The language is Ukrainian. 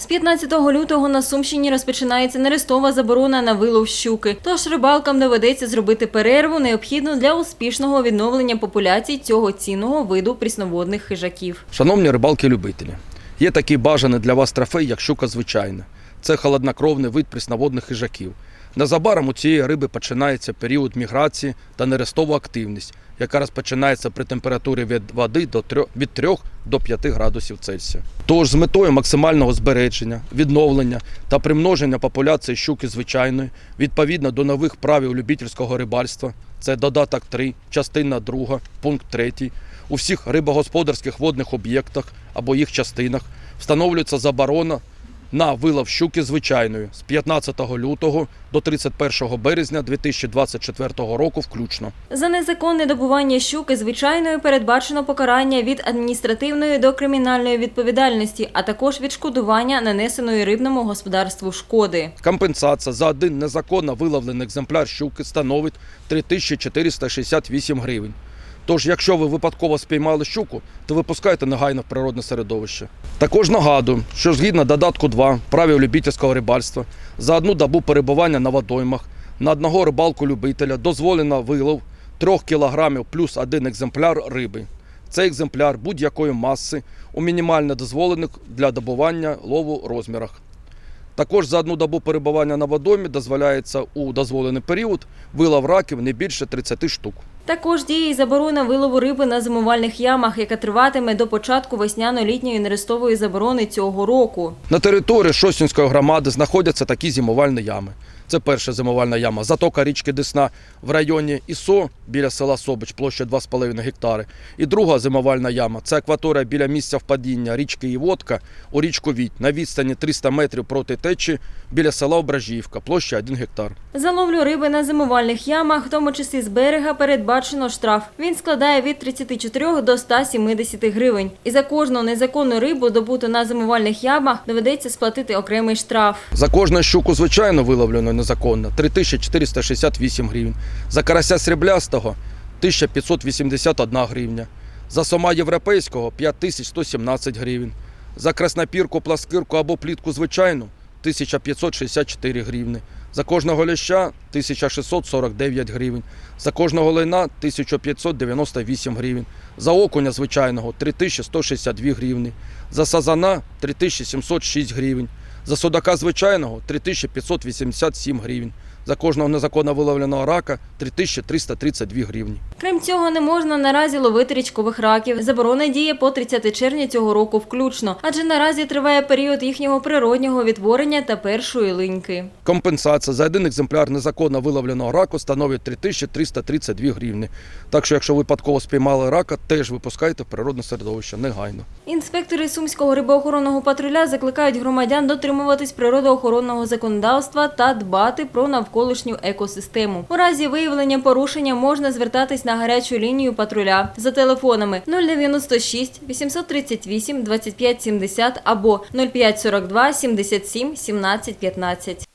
З 15 лютого на Сумщині розпочинається нерестова заборона на вилов щуки. Тож рибалкам доведеться зробити перерву, необхідну для успішного відновлення популяцій цього цінного виду прісноводних хижаків. Шановні рибалки-любителі, є такий бажаний для вас трофей, як щука звичайна. Це холоднокровний вид прісноводних хижаків. Незабаром у цієї риби починається період міграції та нерестова активність, яка розпочинається при температурі від води до 3, від 3 до 5 градусів Цельсія. Тож з метою максимального збереження, відновлення та примноження популяції щуки звичайної відповідно до нових правил любительського рибальства, це додаток 3, частина 2, пункт 3, у всіх рибогосподарських водних об'єктах або їх частинах встановлюється заборона на вилов щуки звичайної з 15 лютого до 31 березня 2024 року включно. За незаконне добування щуки звичайної передбачено покарання від адміністративної до кримінальної відповідальності, а також відшкодування нанесеної рибному господарству шкоди. Компенсація за один незаконно виловлений екземпляр щуки становить 3468 гривень. Тож, якщо ви випадково спіймали щуку, то випускайте негайно в природне середовище. Також нагадую, що згідно додатку 2 правил любительського рибальства, за одну добу перебування на водоймах на одного рибалку любителя дозволено вилов 3 кг плюс один екземпляр риби. Цей екземпляр будь-якої маси у мінімально дозволених для добування лову розмірах. Також за одну добу перебування на водоймі дозволяється у дозволений період вилов раків не більше 30 штук. Також діє й заборона вилову риби на зимувальних ямах, яка триватиме до початку весняно-літньої нерестової заборони цього року. На території Шостінської громади знаходяться такі зимувальні ями. Це перша зимувальна яма. Затока річки Десна в районі Ісо біля села Собич, площа 2,5 гектари. І друга зимувальна яма це акваторія біля місця впадіння річки Івотка у річку Відь на відстані 300 метрів проти течі біля села Ображіївка, площа 1 гектар. За ловлю риби на зимувальних ямах, в тому числі з берега, передбачено штраф. Він складає від 34 до 170 гривень. І за кожну незаконну рибу, добуту на зимувальних ямах, доведеться сплатити окремий штраф. За кожну щуку звичайно виловлену незаконно 3468 гривень. За карася сріблястого 1581 гривня. За сома європейського 5117 гривень. За краснопірку, пласкирку або плітку звичайну 1564 гривні. За кожного ляща 1649 гривень. За кожного лайна 1598 гривень. За окуня звичайного 3162 гривні. За сазана 3706 гривень. За судака звичайного 3587 гривень. За кожного незаконно виловленого рака 3332 гривні. Крім цього, не можна наразі ловити річкових раків. Заборона діє по 30 червня цього року включно, адже наразі триває період їхнього природнього відтворення та першої линьки. Компенсація за один екземпляр незаконно виловленого раку становить 3332 гривні. Так що, якщо випадково спіймали рака, теж випускайте в природне середовище негайно. Інспектори Сумського рибоохоронного патруля закликають громадян дотримуватись природоохоронного законодавства та дбати про навколишню екосистему. У разі виявлення порушення можна звертатись на гарячу лінію патруля за телефонами 096 838 25 70 або 0542 77 17 15.